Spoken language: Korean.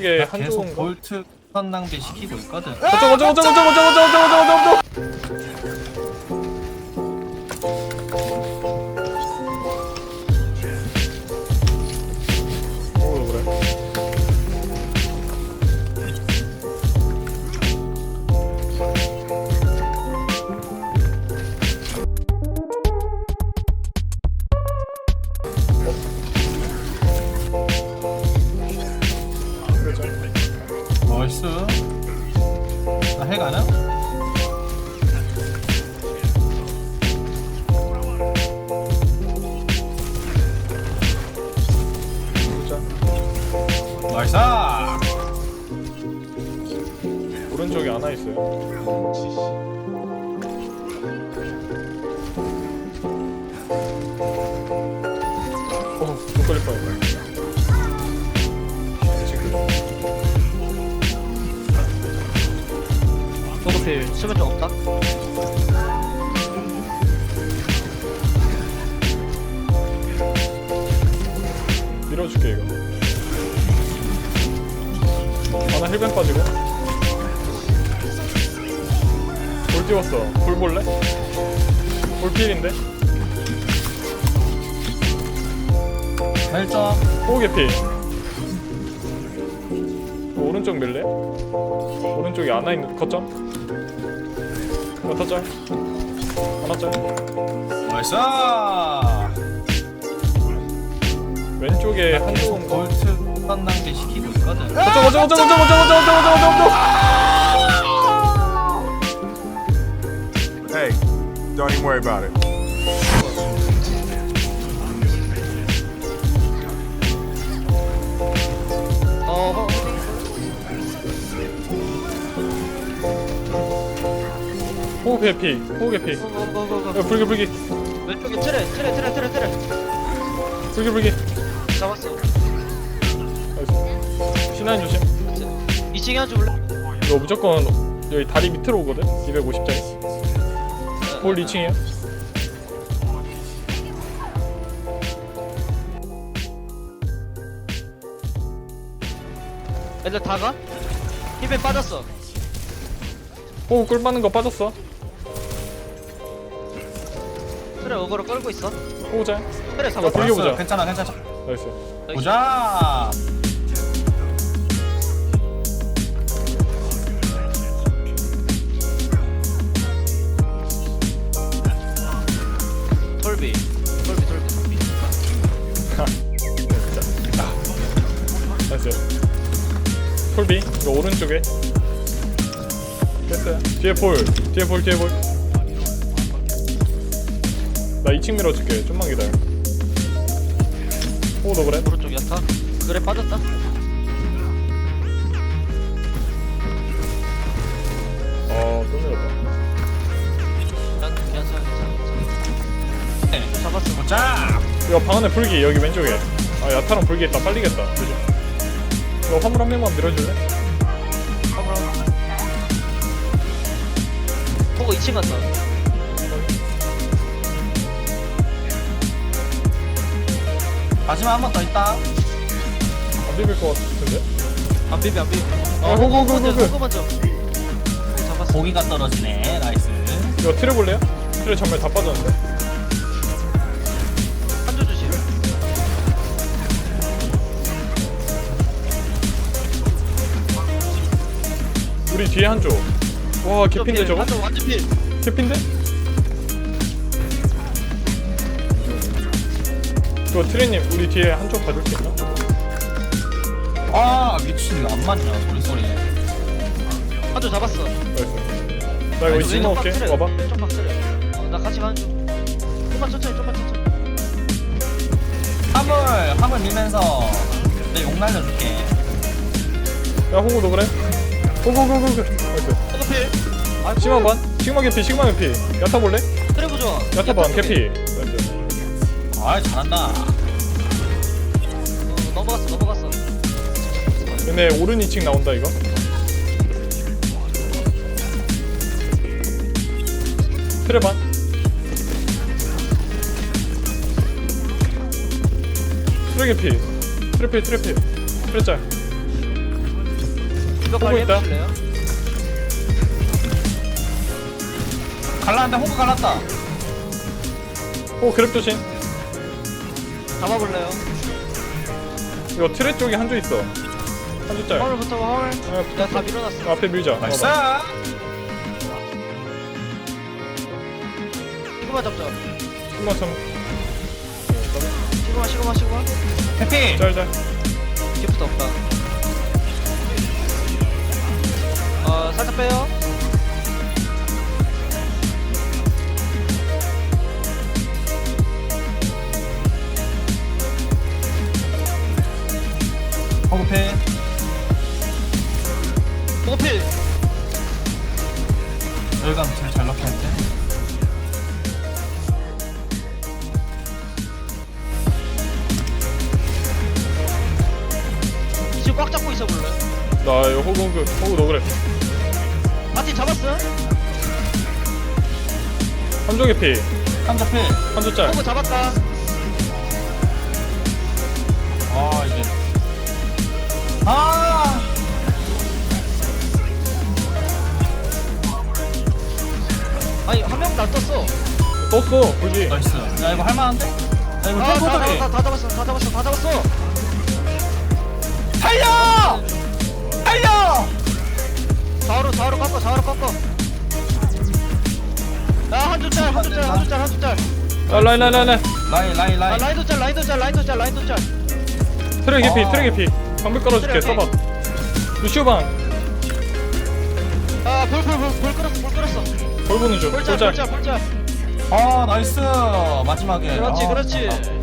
이게 계속? 볼트 선 낭비 시키고 있거든. 어쩌고 어쩌고 어쩌고 어쩌고 어쩌고 어쩌고 어쩌고 어쩌고 나이스. 나 해 가나? 진짜 나이스. 오른쪽에 하나 있어요 어, 못 걸릴 뻔했네 수면 좀 없다? 밀어줄게 이거 하나 힐뱅 빠지고 볼 띄웠어 볼 볼래? 볼 필인데? 헬점. 호개피 오른쪽 밀래? 오른쪽에 하나 있는 짤 하나 짤 나이스. 왼쪽에 볼트 선 낭비 시키고 있거든. 어쩌고 어쩌고 어쩌고 어쩌고 어쩌고 어쩌고 어쩌고 어쩌고 Hey, don't even worry about it. 호흡의 피 호흡의 피 어, 어, 어, 어, 야, 불기 불기 어. 왼쪽에 트레, 트레, 트레, 트레, 트레. 불기 불기 잡았어. 신하인 조심 2층에 한줄 볼래? 이거 무조건 여기 다리 밑으로 오거든 250짜리 볼 2층이야 애들 다 가? 힙에 빠졌어. 호흡 꿀 빠는 거 빠졌어 트레 어그로 끌고 있어. 트레 야, 잡았어. 불- 이겨보자. 괜찮아, 괜찮아. 나이스 보자. 돌비. 돌비, 돌비, 돌비. 나이스 폴비 이거 오른쪽에 됐어요 뒤에 볼 뒤에 볼 뒤에 볼 나 2층 밀어줄게 좀만 기다려 호너 그래? 오른쪽 야타. 그래 빠졌다. 어또 밀었다 괜찮, 괜찮아, 괜찮아. 네. 잡았어. 보자. 이거 방 안에 불기 여기 왼쪽에 아 야타랑 불기 있다 빨리겠다 그죠? 이거 화물 한 명만 밀어줄래? 화물 하나. 보고 2층 갔다. 마지막 한 번 더 있다. 안 비빌 것 같은데? 안 비비, 안 비비. 아, 호구, 호구, 먼저, 호구. 호구 먼저. 잡았어. 고기가 떨어지네. 나이스. 이거 틀어 볼래요? 틀에 전멸 다 빠졌는데? 한줄 주시. 우리 뒤에 한 조 와 개핀데 저거? 한줄 완전 필. 개핀데? 이거 트레님 우리 뒤에 한쪽 봐줄 수 있나? 아 미친 안 맞냐 소리 소리. 한줄 잡았어. 나이스 나 이거 이층 먹을게 와봐 왼쪽 박 트레. 어, 나 같이 가는 중. 좀만 천천히, 좀만 천천히. 화물 화물 밀면서 내 욕 날려줄게. 야 호구 너 그래? 호구 호구 호구 나이스 호구 필. 아이고, 시그마 반? 시그마 개피 시그마 개피 야타 볼래? 트레 보자. 야타 반 개피 나이스 아 잘한다. 어, 넘어갔어, 넘어갔어. 얘네 오른 2층 나온다 이거 트레 반 트레 개피 트레 피 트레 피 트레 짤 이거 보고 빨리 있다. 해보실래요? 갈라는데 호그 갈랐다. 오 그랩 조심 잡아볼래요? 이거 트랩 쪽에 한조 있어. 한조 짤 화물부터 화물 아, 내가 다 밀어놨어. 앞에 밀자. 나이스. 봐봐. 시그마 잡자. 한번 참 시그마 시그마 시그마. 해피. 짤 짤. 기프트 없다. 어 살짝 빼요 호그필. 보필 열감 제일 잘 넣겠는데. 이제 꽉 잡고 있어 볼래 나 이거 호구 호구 호구 너그래 바티 잡았어? 한조 개피 한자필. 한조 짤 호구 잡았다 아 이게. 아. 아니 한명나 떴어 떴어 불기 나이스. 야 이거 할만한데? 야 이거 아, 다, 템포들이. 다, 다, 다 잡았어 다 잡았어 다 잡았어 달려! 달려! 좌우로 좌우로 꺾어 좌우로 꺾어 야 한줄 짤 한줄 짤 한줄 짤 한줄 짤아 라인 라인 라인 라인 라인 라인 아, 라인. 라인도 짤 라인도 짤 라인도 짤 라인도 짤 트랙 개피 아. 트랙 개피 방벽 깔아줄게. 써봐. 루시오방. 아볼볼볼볼 끌었어 볼 끌었어. 벌 보는 중. 볼짤 볼짤 볼짤 아 나이스. 마지막에. 그렇지 아, 그렇지. 감사합니다.